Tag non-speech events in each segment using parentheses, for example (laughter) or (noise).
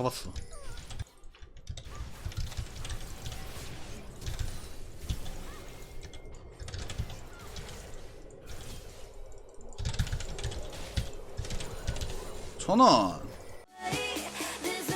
like this,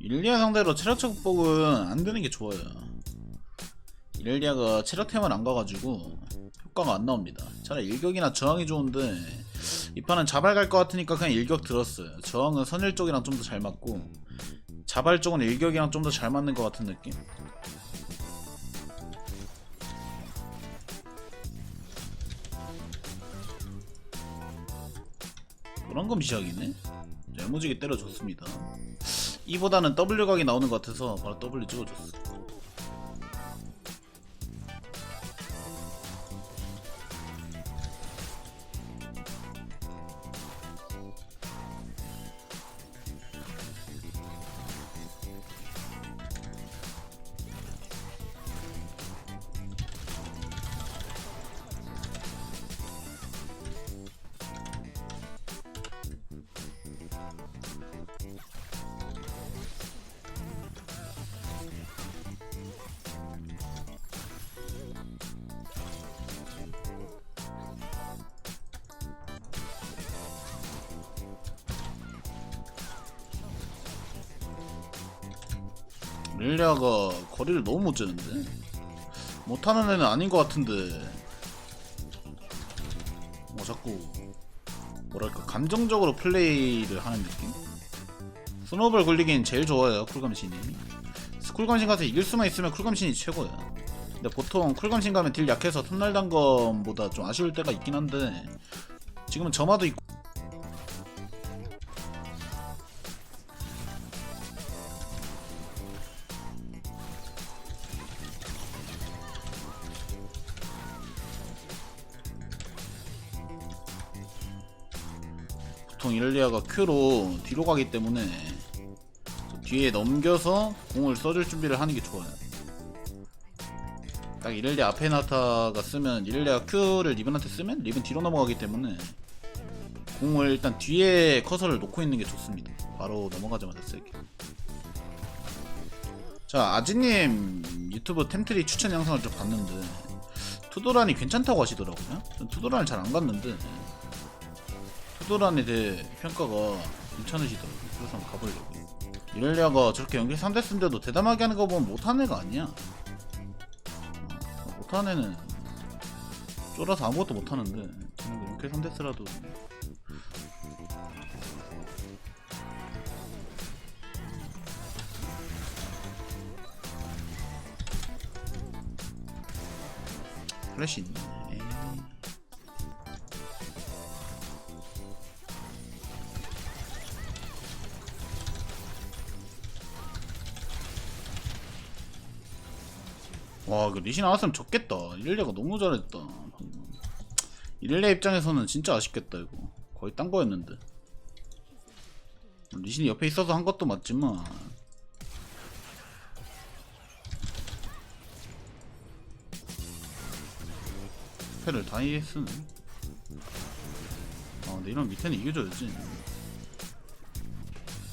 일리아 상대로 체력 축복은 안 되는 게 좋아요. 일리아가 체력템을 안 가가지고 효과가 안 나옵니다. 차라리 일격이나 저항이 좋은데 이 판은 자발 갈 것 같으니까 그냥 일격 들었어요. 저항은 선일 쪽이랑 좀 더 잘 맞고 자발 쪽은 일격이랑 좀 더 잘 맞는 것 같은 느낌. 그런 건 시작이네. 야무지게 때려줬습니다. 이보다는 W 각이 나오는 것 같아서 바로 W 찍어줬어. 릴리아가 거리를 너무 못 재는데. 못하는 애는 아닌 것 같은데. 뭐 자꾸 뭐랄까 감정적으로 플레이를 하는 느낌? 스노볼 굴리긴 제일 좋아요 쿨감신이. 쿨감신 가서 이길 수만 있으면 쿨감신이 최고야. 근데 보통 쿨감신 가면 딜 약해서 톱날 단검보다 좀 아쉬울 때가 있긴 한데 지금은 점화도 있고 보통 일리아가 Q로 뒤로 가기 때문에 저 뒤에 넘겨서 공을 써줄 준비를 하는 게 좋아요. 딱 이렐리아 앞에 나타가 쓰면 이렐리아 Q를 리븐한테 쓰면 리븐 뒤로 넘어가기 때문에 공을 일단 뒤에 커서를 놓고 있는 게 좋습니다. 바로 넘어가자마자 쓰기. 자 아지님 유튜브 템트리 추천 영상을 좀 봤는데 투도란이 괜찮다고 하시더라고요. 전 투도란을 잘 안 갔는데 투도란에 대해 평가가 괜찮으시더라고요. 그래서 한번 가보려고요. 이렐리아가 저렇게 연기 3대 쓴데도 대담하게 하는 거 보면 못하는 애가 아니야. 어, 못하는 애는 쫄아서 아무것도 못하는데 쟤는 연기 3대 쓰라도 플래시 있네. 와, 그 리신 나왔으면 좋겠다. 이렐리아가 너무 잘했다. 방금. 이렐리아 입장에서는 진짜 아쉽겠다, 이거. 거의 딴 거였는데. 리신이 옆에 있어서 한 것도 맞지만. 스펠을 다 이해했으네. 아, 근데 이런 밑에는 이겨줘야지.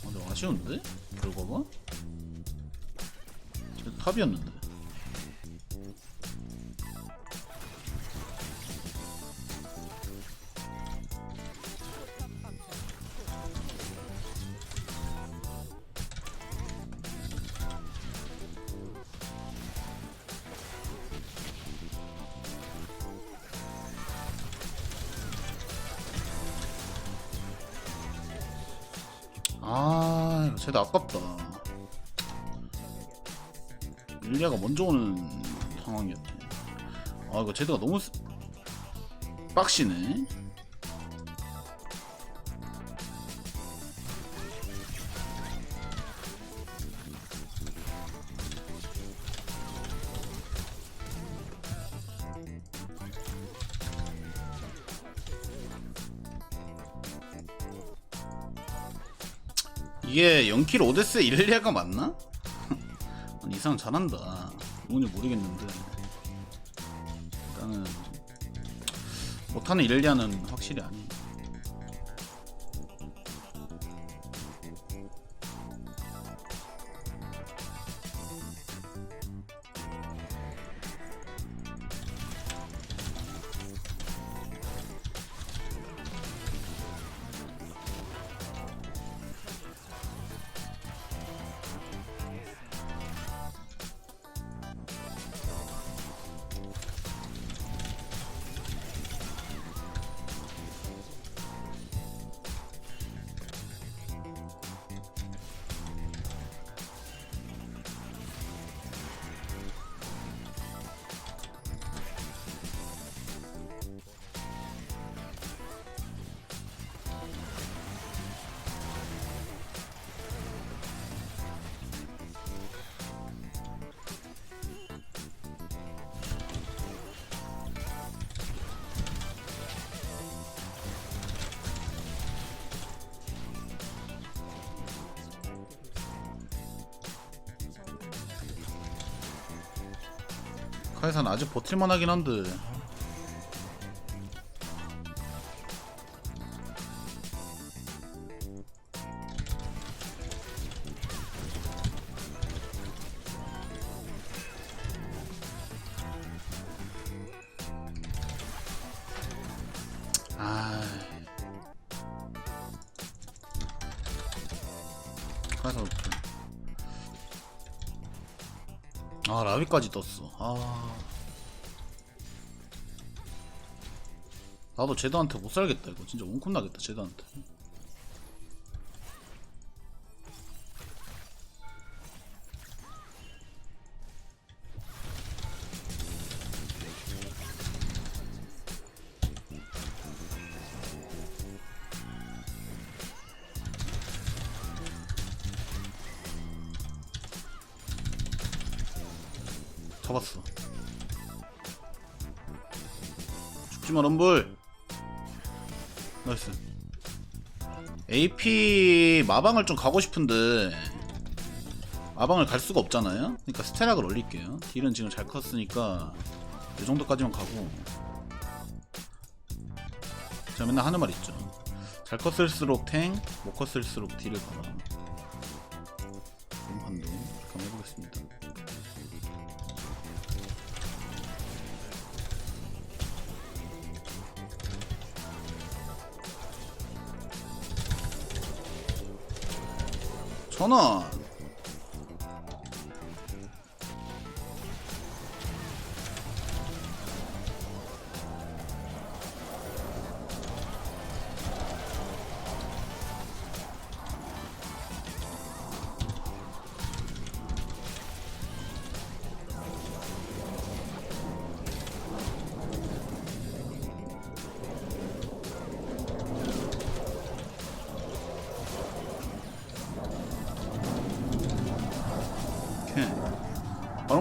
아, 근데 아쉬운데? 결과가? 저 탑이었는데. 아, 이거 쟤도 아깝다. 일리아가 먼저 오는 상황이었네. 아, 이거 제드가 너무 쓰- 빡시네. 이게 0킬 오데스 일리아가 맞나? (laughs) 이 사람 잘한다. 누군지 모르겠는데. 나는 못하는 일리아는 확실히 아니. 카이산 아직 버틸만 하긴 한데. 아. 카이산 아 라비까지 떴어. 아. 나도 제드한테 못 살겠다 이거. 진짜 원콤 나겠다 제드한테 잡았어. 죽지마 럼블. 나이스. AP 마방을 좀 가고 싶은데 마방을 갈 수가 없잖아요? 그러니까 스테락을 올릴게요. 딜은 지금 잘 컸으니까 이 정도까지만 가고. 제가 맨날 하는 말 있죠. 잘 컸을수록 탱, 못 컸을수록 딜을 가라 천원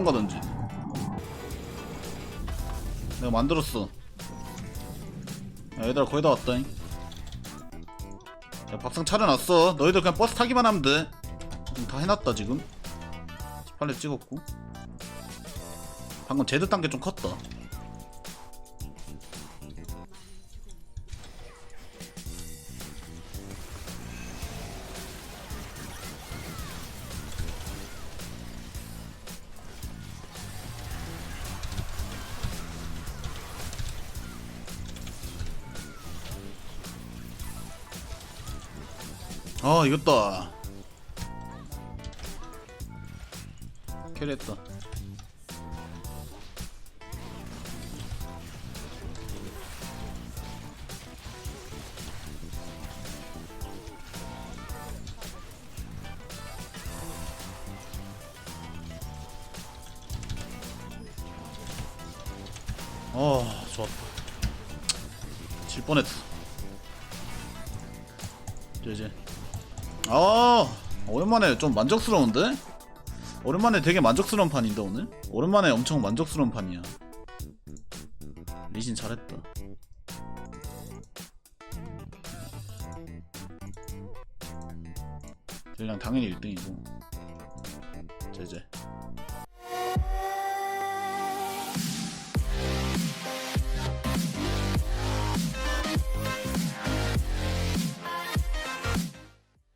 바론 가던지. 내가 만들었어. 야 얘들아 거의 다 왔다잉. 야 밥상 차려놨어. 너희들 그냥 버스 타기만 하면 돼. 지금 다 해놨다 지금. 18렙 찍었고. 방금 제드 단계 좀 컸다 아 이겼다. 캐리했다. 어 좋았다. 질 뻔했어 이제 이제 아 오랜만에 좀 만족스러운데? 오랜만에 되게 만족스러운 판인데 오늘? 오랜만에 엄청 만족스러운 판이야 리신 잘했다 딜량 당연히 1등이고 제제